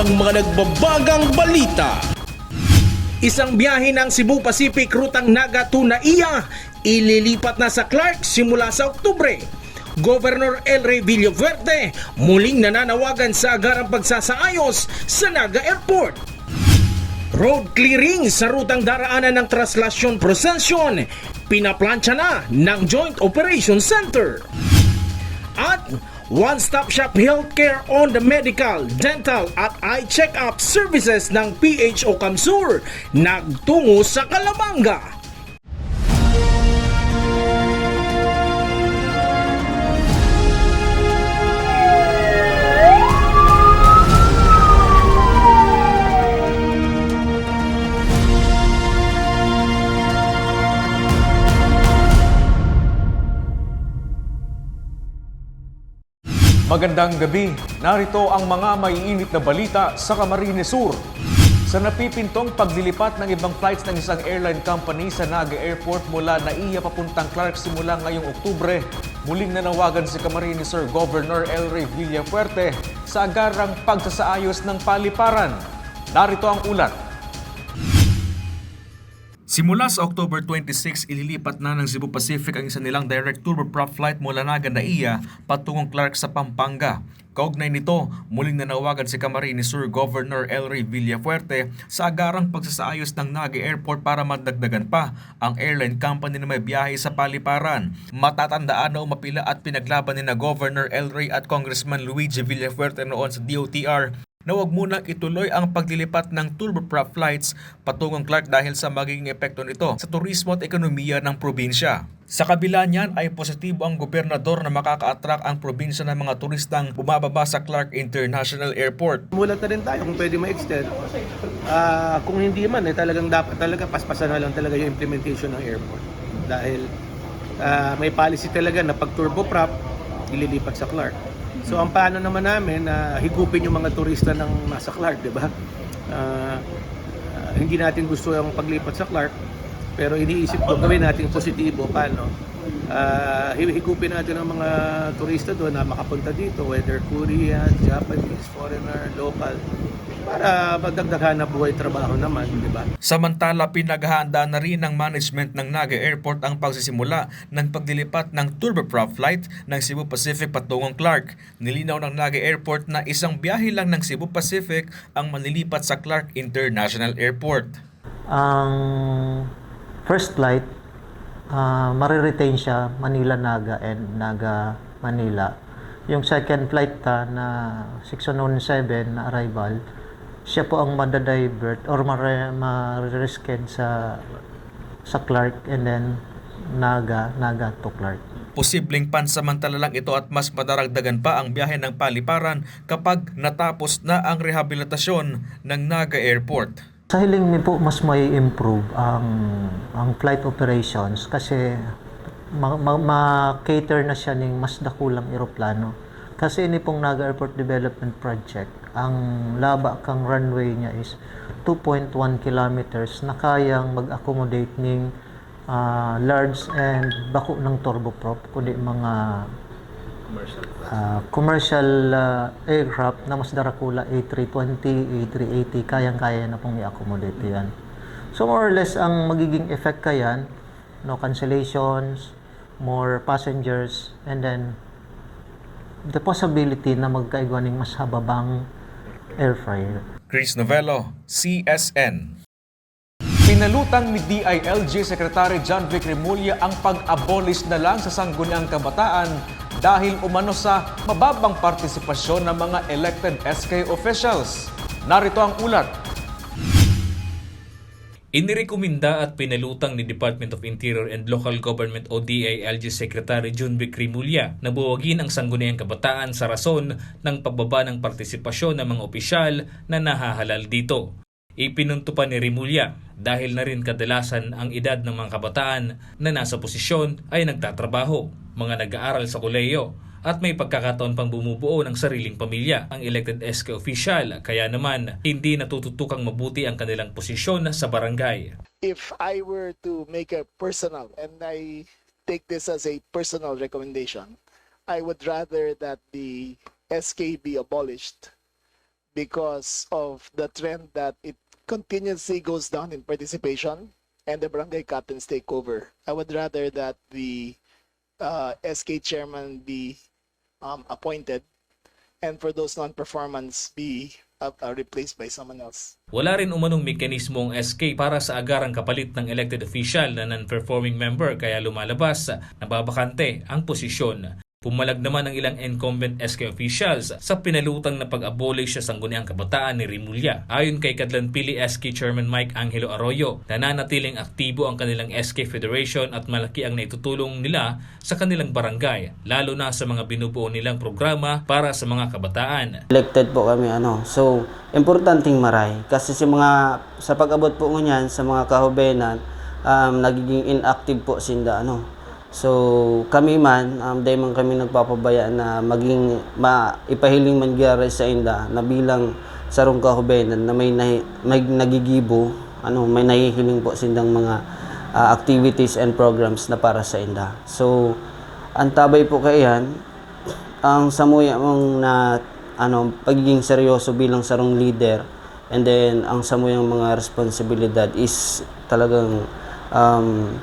ng mga nagbabagang balita. Isang biyahe ng Cebu Pacific rutang Naga to Naiya ililipat na sa Clark simula sa Oktubre. Governor El Rey Villafuerte muling nananawagan sa agarang pagsasaayos sa Naga Airport. Road clearing sa rutang daraanan ng Traslasyon Procession pinaplansya na ng Joint Operations Center. At one-stop shop healthcare on the medical, dental at eye check-up services ng PHO Kamsur nagtungo sa Kalabanga. Magandang gabi. Narito ang mga maiinit na balita sa Camarines Sur. Sa napipintong paglilipat ng ibang flights ng isang airline company sa Naga Airport mula Naiya papuntang Clark simula ngayong Oktubre, muling nanawagan si Camarines Sur Governor El Rey Villafuerte sa agarang pagsasaayos ng paliparan. Narito ang ulat. Simula sa October 26, ililipat na ng Cebu Pacific ang isa nilang direct turboprop flight mula Naga Naiya patungong Clark sa Pampanga. Kaugnay nito, muling nanawagan si Camarines Sur Governor El Rey Villafuerte sa agarang pagsasaayos ng Naga Airport para madagdagan pa ang airline company na may biyahe sa paliparan. Matatandaan na umapila at pinaglaban ni na Governor El Rey at Congressman Luigi Villafuerte noon sa DOTR na huwag munang ituloy ang paglilipat ng turboprop flights patungong Clark dahil sa magiging epekto nito sa turismo at ekonomiya ng probinsya. Sa kabila niyan ay positibo ang gobernador na makaka-attract ang probinsya ng mga turistang bumababa sa Clark International Airport. Mulat na rin tayo kung pwede ma-extend. Ah, kung hindi man, eh, talagang dapat talaga paspasan na lang talaga yung implementation ng airport. Dahil ah, may policy talaga na pag turboprop, ililipat sa Clark. So ang paano naman namin na higupin yung mga turista ng nasa Clark, di ba? Ah, ah, hindi natin gusto yung paglipat sa Clark, pero iniisip ko gawin natin positibo paano Ah, higupin natin ang mga turista doon na makapunta dito, whether Korean, Japanese, foreigner, local, para magdagdagan na buhay trabaho naman, di ba? Samantala, pinaghahanda na rin ng management ng Naga Airport ang pagsisimula ng paglilipat ng turboprop flight ng Cebu Pacific patungong Clark. Nilinaw ng Naga Airport na isang biyahe lang ng Cebu Pacific ang manlilipat sa Clark International Airport. Ang first flight, uh, mariretain siya Manila-Naga and Naga-Manila. Yung second flight ta na 617 na arrival, siya po ang madadivert or mare, marisked sa sa Clark and then Naga, Naga to Clark. Posibleng pansamantala lang ito at mas madaragdagan pa ang biyahe ng paliparan kapag natapos na ang rehabilitasyon ng Naga Airport. Sa hiling ni po mas may improve ang ang flight operations kasi ma- ma- ma-cater na siya ning mas dakulang eroplano. Kasi ini pong Naga Airport Development Project, ang laba kang runway niya is 2.1 kilometers na kayang mag-accommodate ning ah, large and bako ng turboprop kundi mga Ah, commercial ah, aircraft na mas darakula A320, A380, kayang-kaya na pong i-accommodate yan. So more or less, ang magiging effect kayan, no cancellations, more passengers, and then the possibility na magkaigwaning mas hababang airfare. Chris Novello, CSN. Pinalutang ni DILG Secretary John Vic Remulla ang pag-abolish na lang sa sangguniang kabataan dahil umano sa mababang partisipasyon ng mga elected SK officials. Narito ang ulat. Inirekomenda at pinalutang ni Department of Interior and Local Government o DILG Secretary Junvic Rimulya na buwagin ang sangguniang kabataan sa rason ng pagbaba ng partisipasyon ng mga opisyal na nahahalal dito. Ipinunto pa ni Rimulya dahil na rin kadalasan ang edad ng mga kabataan na nasa posisyon ay nagtatrabaho, mga nag-aaral sa koleyo at may pagkakataon pang bumubuo ng sariling pamilya ang elected SK official kaya naman hindi natututukang mabuti ang kanilang posisyon sa barangay. if I were to make a personal, and I take this as a personal recommendation, I would rather that the SK be abolished because of the trend that it continuously goes down in participation and the barangay captains take over. I would rather that the uh, SK chairman be um, appointed and for those non-performance be uh, uh, replaced by someone else. Wala rin umanong mekanismo ang SK para sa agarang kapalit ng elected official na non-performing member kaya lumalabas na babakante ang posisyon. Pumalag naman ang ilang incumbent SK officials sa pinalutang na pag-abolish sa sangguniang kabataan ni Rimulya. Ayon kay Kadlan Pili SK Chairman Mike Angelo Arroyo, nananatiling aktibo ang kanilang SK Federation at malaki ang naitutulong nila sa kanilang barangay, lalo na sa mga binubuo nilang programa para sa mga kabataan. elected po kami ano. So, importanteng maray kasi sa mga sa pag-abot po ngunyan sa mga kahubenan um, nagiging inactive po sinda ano. So, kami man um, dahil man kami nagpapabaya na maging ma, ipahiling man gyara sa inda na bilang sarong kahubenan na may, nahi, may nagigibo ano may nahihiling po sindang mga ah, activities and programs na para sa inda. So, ang tabay po kayan ang samuya mong na ano pagiging seryoso bilang sarong leader and then ang samuyang mga responsibilidad is talagang um,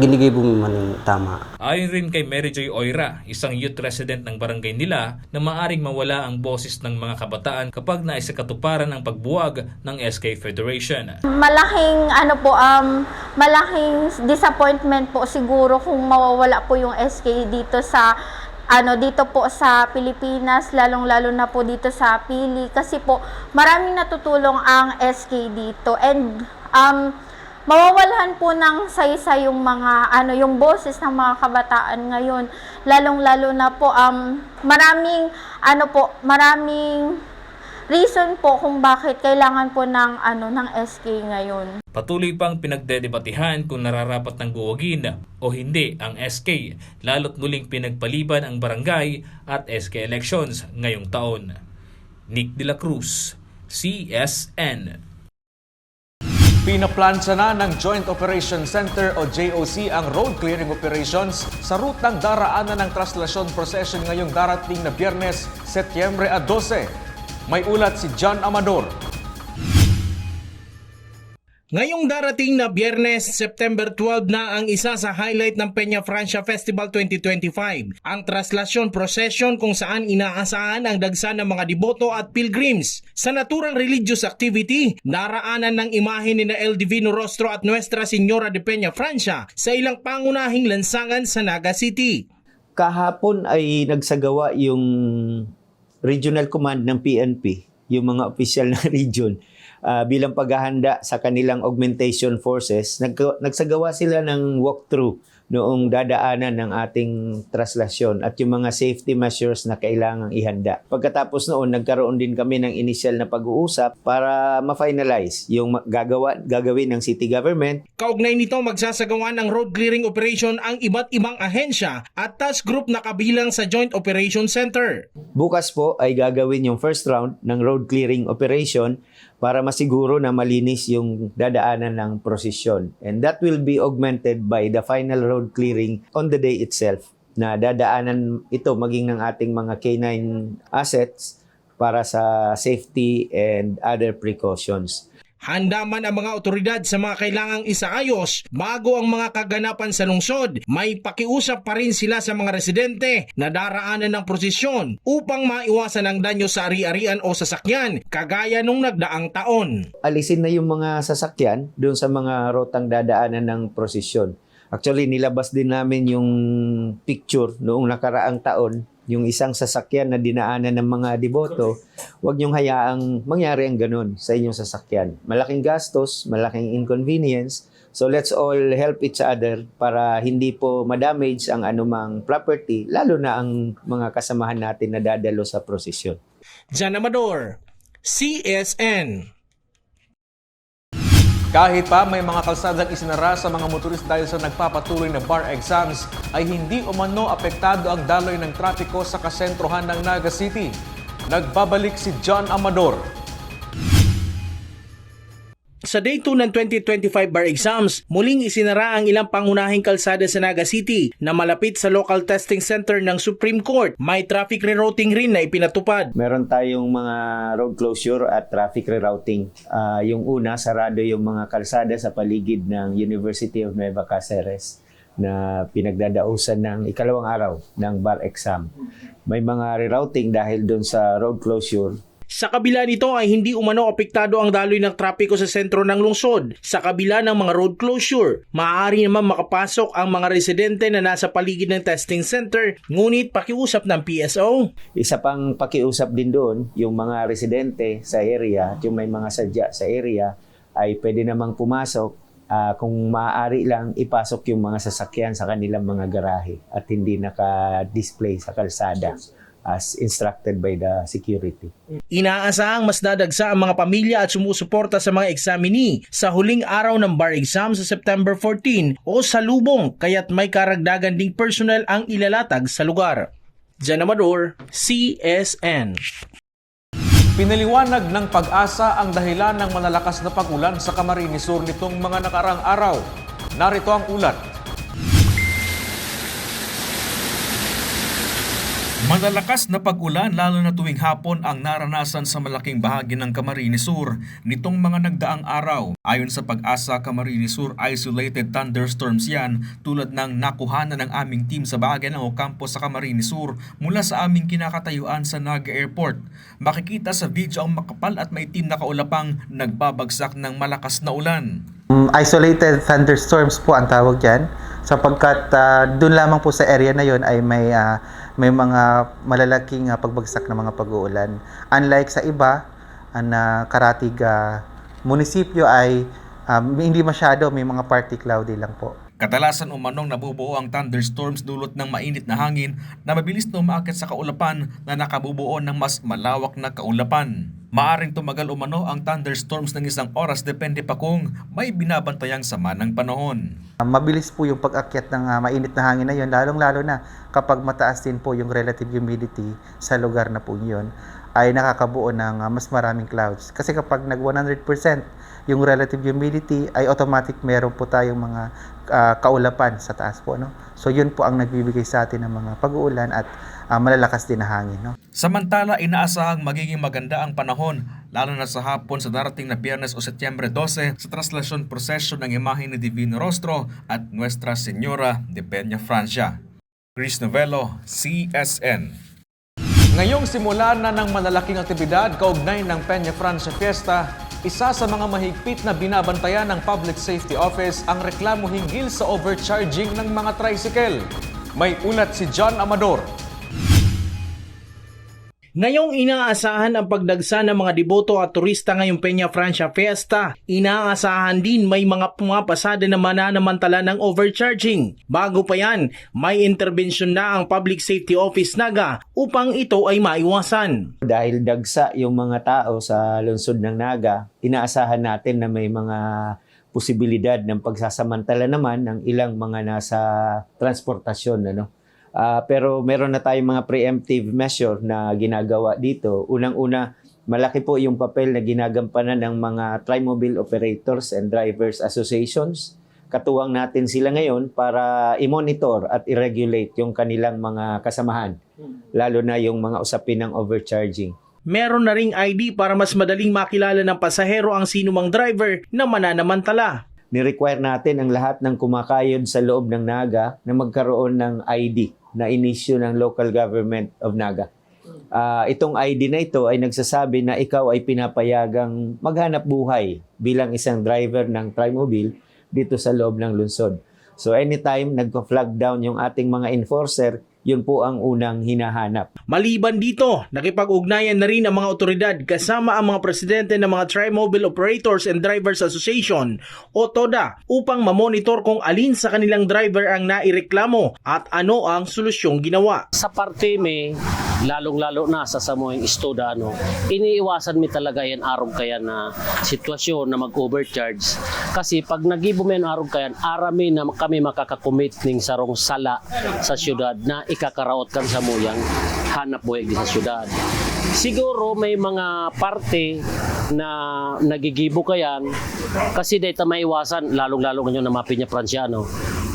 ginigay man yung tama. Ayon rin kay Mary Joy Oira, isang youth resident ng barangay nila na maaring mawala ang boses ng mga kabataan kapag naisakatuparan ang pagbuwag ng SK Federation. malaking ano po um malaking disappointment po siguro kung mawawala po yung SK dito sa ano dito po sa Pilipinas lalong-lalo na po dito sa Pili kasi po maraming natutulong ang SK dito and um mawawalhan po ng saysa yung mga ano yung boses ng mga kabataan ngayon lalong-lalo na po um maraming ano po maraming reason po kung bakit kailangan po ng ano ng SK ngayon. Patuloy pang pinagdedebatihan kung nararapat ng buwagin o hindi ang SK, lalo't muling pinagpaliban ang barangay at SK elections ngayong taon. Nick De La Cruz, CSN. Pinaplansa na ng Joint Operation Center o JOC ang road clearing operations sa rutang daraanan ng traslasyon procession ngayong darating na Biyernes, Setyembre 12. May ulat si John Amador. Ngayong darating na Biyernes, September 12 na ang isa sa highlight ng Peña Francia Festival 2025, ang traslasyon procession kung saan inaasahan ang dagsa ng mga deboto at pilgrims. Sa naturang religious activity, naraanan ng imahe ni na El Divino Rostro at Nuestra Señora de Peña Francia sa ilang pangunahing lansangan sa Naga City. kahapon ay nagsagawa yung regional command ng PNP, yung mga opisyal ng region, ah, bilang paghahanda sa kanilang augmentation forces. Nag- nagsagawa sila ng walkthrough noong dadaanan ng ating traslasyon at yung mga safety measures na kailangang ihanda. Pagkatapos noon, nagkaroon din kami ng initial na pag-uusap para ma-finalize yung gagawa, gagawin ng city government Kaugnay nito magsasagawa ng road clearing operation ang iba't ibang ahensya at task group na kabilang sa Joint Operation Center. Bukas po ay gagawin yung first round ng road clearing operation para masiguro na malinis yung dadaanan ng prosesyon. And that will be augmented by the final road clearing on the day itself na dadaanan ito maging ng ating mga K9 assets para sa safety and other precautions. Handa man ang mga otoridad sa mga kailangang isaayos bago ang mga kaganapan sa lungsod. May pakiusap pa rin sila sa mga residente na daraanan ng prosesyon upang maiwasan ang danyo sa ari-arian o sasakyan kagaya nung nagdaang taon. alisin na yung mga sasakyan doon sa mga rotang dadaanan ng prosesyon. Actually, nilabas din namin yung picture noong nakaraang taon, yung isang sasakyan na dinaanan ng mga deboto, huwag niyong hayaang mangyari ang ganun sa inyong sasakyan. Malaking gastos, malaking inconvenience, so let's all help each other para hindi po madamage ang anumang property, lalo na ang mga kasamahan natin na dadalo sa prosesyon. Jan CSN. Kahit pa may mga kalsadang isinara sa mga motorist dahil sa nagpapatuloy na bar exams, ay hindi umano apektado ang daloy ng trapiko sa kasentrohan ng Naga City. Nagbabalik si John Amador. Sa day 2 ng 2025 bar exams, muling isinara ang ilang pangunahing kalsada sa Naga City na malapit sa local testing center ng Supreme Court. May traffic rerouting rin na ipinatupad. Meron tayong mga road closure at traffic rerouting. Ah, yung una, sarado yung mga kalsada sa paligid ng University of Nueva Cáceres na pinagdadausan ng ikalawang araw ng bar exam. May mga rerouting dahil doon sa road closure Sa kabila nito ay hindi umano apektado ang daloy ng trapiko sa sentro ng lungsod. Sa kabila ng mga road closure, maaari naman makapasok ang mga residente na nasa paligid ng testing center, ngunit pakiusap ng PSO. Isa pang pakiusap din doon, yung mga residente sa area at yung may mga sadya sa area ay pwede namang pumasok ah, kung maaari lang ipasok yung mga sasakyan sa kanilang mga garahe at hindi naka-display sa kalsada as instructed by the security. Inaasahang mas dadagsa ang mga pamilya at sumusuporta sa mga examinee sa huling araw ng bar exam sa September 14 o sa lubong kaya't may karagdagan ding personnel ang ilalatag sa lugar. Jan Amador, CSN. Pinaliwanag ng pag-asa ang dahilan ng malalakas na pag-ulan sa Camarines Sur nitong mga nakarang araw. Narito ang ulat. Malalakas na pag-ulan lalo na tuwing hapon ang naranasan sa malaking bahagi ng Camarines Sur nitong mga nagdaang araw. Ayon sa pag-asa Camarines Sur, isolated thunderstorms yan tulad ng nakuhanan ng aming team sa bahagi ng Ocampo sa Camarines Sur mula sa aming kinakatayuan sa Naga Airport. Makikita sa video ang makapal at maitim na kaulapang nagbabagsak ng malakas na ulan. Um, isolated thunderstorms po ang tawag dyan sapagkat ah, doon lamang po sa area na yon ay may ah, may mga malalaking ah, pagbagsak ng mga pag-uulan. Unlike sa iba ah, na Karatig ah, munisipyo ay um, hindi masyado may mga party cloudy lang po. Kadalasan umanong nabubuo ang thunderstorms dulot ng mainit na hangin na mabilis na umaakit sa kaulapan na nakabubuo ng mas malawak na kaulapan. Maaring tumagal umano ang thunderstorms ng isang oras depende pa kung may binabantayang sama ng panahon. Ah, mabilis po yung pag-akyat ng ah, mainit na hangin na yon lalong-lalo na kapag mataas din po yung relative humidity sa lugar na po yun ay nakakabuo ng ah, mas maraming clouds. Kasi kapag nag 100% yung relative humidity ay automatic meron po tayong mga ah, kaulapan sa taas po. No? So yun po ang nagbibigay sa atin ng mga pag-uulan at ah, malalakas din na hangin. No? Samantala, inaasahang magiging maganda ang panahon lalo na sa hapon sa darating na Biyernes o Setyembre 12 sa traslasyon prosesyon ng imahe ni Divino Rostro at Nuestra Señora de Peña Francia. Chris Novello, CSN. Ngayong simula na ng malalaking aktibidad kaugnay ng Peña Francia Fiesta, isa sa mga mahigpit na binabantayan ng Public Safety Office ang reklamo hinggil sa overcharging ng mga tricycle. May ulat si John Amador. Ngayong inaasahan ang pagdagsa ng mga deboto at turista ngayong Peña Francia Fiesta, inaasahan din may mga pumapasada na mananamantala ng overcharging. Bago pa yan, may intervensyon na ang Public Safety Office Naga upang ito ay maiwasan. Dahil dagsa yung mga tao sa lungsod ng Naga, inaasahan natin na may mga posibilidad ng pagsasamantala naman ng ilang mga nasa transportasyon ano. Ah, pero meron na tayong mga preemptive measure na ginagawa dito. Unang-una, malaki po yung papel na ginagampanan ng mga Trimobile Operators and Drivers Associations. Katuwang natin sila ngayon para i-monitor at i-regulate yung kanilang mga kasamahan, lalo na yung mga usapin ng overcharging. Meron na ring ID para mas madaling makilala ng pasahero ang sinumang driver na mananamantala. ni-require natin ang lahat ng kumakayod sa loob ng Naga na magkaroon ng ID na inisyu ng local government of Naga. Ah, itong ID na ito ay nagsasabi na ikaw ay pinapayagang maghanap buhay bilang isang driver ng Trimobile dito sa loob ng lungsod. So anytime nagpa-flag down yung ating mga enforcer, yun po ang unang hinahanap. Maliban dito, nakipag-ugnayan na rin ang mga otoridad kasama ang mga presidente ng mga Tri-Mobile Operators and Drivers Association o TODA upang mamonitor kung alin sa kanilang driver ang naireklamo at ano ang solusyong ginawa. sa parte may lalong-lalo na sa samoing istoda ano, iniiwasan mi talaga yan arog kaya na sitwasyon na mag-overcharge. Kasi pag nagibo may arog kaya, arami na kami makakakomit ning sarong sala sa syudad na ikakaraot kan sa muyang hanap buhay sa syudad. Siguro may mga parte na nagigibo ka yan kasi data maiwasan lalong-lalo ngayon na mapinya Pransyano.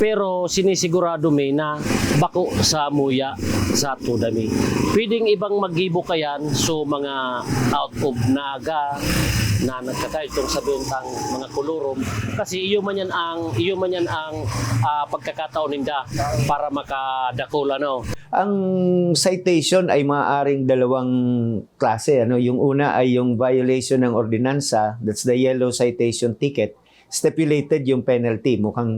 Pero sinisigurado mi na bako sa muya sa tudami. Pwedeng ibang magibo ka yan so mga out of naga na nagkakaitong sa bentang mga kulurom kasi iyo man yan ang iyo man yan ang ah, pagkakataon ninda para makadakol ano Ang citation ay maaaring dalawang klase. Ano? Yung una ay yung violation ng ordinansa, that's the yellow citation ticket. Stipulated yung penalty, mukhang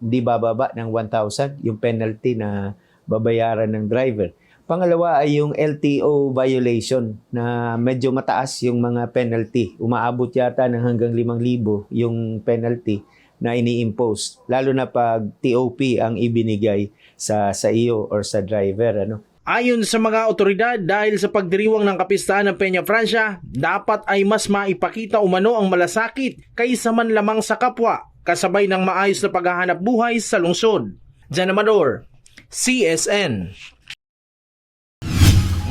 di bababa ng 1,000 yung penalty na babayaran ng driver. Pangalawa ay yung LTO violation na medyo mataas yung mga penalty. Umaabot yata ng hanggang 5,000 yung penalty na ini-impose. Lalo na pag TOP ang ibinigay sa sa iyo or sa driver ano. Ayon sa mga otoridad, dahil sa pagdiriwang ng kapistahan ng Peña Francia, dapat ay mas maipakita umano ang malasakit kaysa man lamang sa kapwa, kasabay ng maayos na paghahanap buhay sa lungsod. Jan CSN.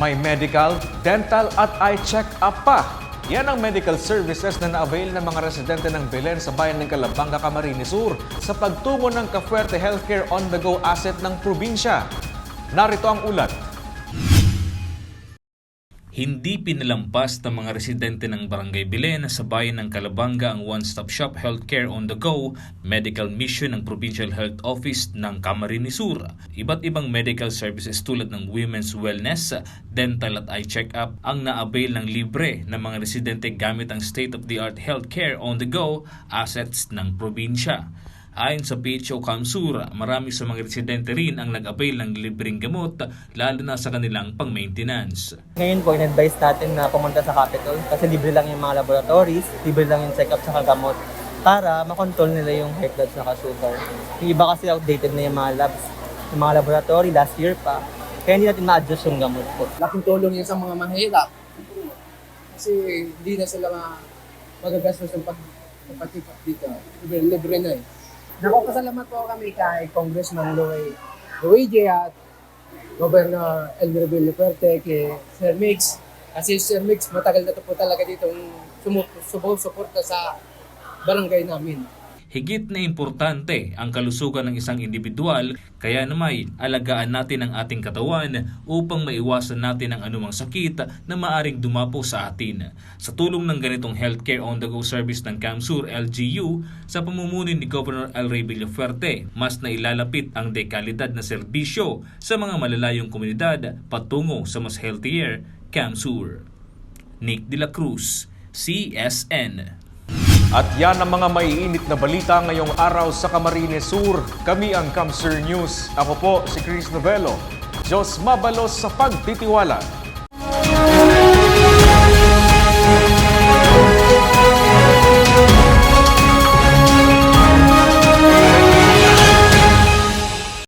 May medical, dental at eye check-up pa. Yan ang medical services na na-avail ng mga residente ng Belen sa bayan ng Calabanga, Camarines Sur sa pagtumo ng Kafuerte Healthcare on-the-go asset ng probinsya. Narito ang ulat. Hindi pinalampas ng mga residente ng Barangay Bilen sa bayan ng Calabanga ang one-stop shop healthcare on the go medical mission ng Provincial Health Office ng Camarines Sur. Iba't ibang medical services tulad ng women's wellness, dental at eye check-up ang na-avail ng libre ng mga residente gamit ang state-of-the-art healthcare on the go assets ng probinsya. Ayon sa PHO Kamsur, marami sa mga residente rin ang nag-avail ng libreng gamot lalo na sa kanilang pang-maintenance. Ngayon po, in-advise natin na pumunta sa Capitol kasi libre lang yung mga laboratories, libre lang yung check-up sa gamot para makontrol nila yung high blood sa sugar. Yung iba kasi outdated na yung mga labs, yung mga laboratory last year pa. Kaya hindi natin ma-adjust yung gamot po. laking tulong yan sa mga mahirap. Kasi hindi na sila ma- magagastos ng pag pagpatipap dito. Libre, libre na eh. Nakapasalamat po kami kay Congressman Louie Luigi at Governor Elmer Villaperte kay Sir Mix. Kasi Sir Mix, matagal na to po talaga dito sumusuporta sa barangay namin. Higit na importante ang kalusugan ng isang individual kaya namay alagaan natin ang ating katawan upang maiwasan natin ang anumang sakit na maaring dumapo sa atin. Sa tulong ng ganitong healthcare on-the-go service ng CAMSUR LGU sa pamumuno ni Governor El Rey Villafuerte, mas nailalapit ang dekalidad na serbisyo sa mga malalayong komunidad patungo sa mas healthier CAMSUR. Nick De La Cruz, CSN. At yan ang mga maiinit na balita ngayong araw sa Camarines Sur. Kami ang Kamsur News. Ako po si Chris Novello. Diyos mabalos sa pagtitiwala.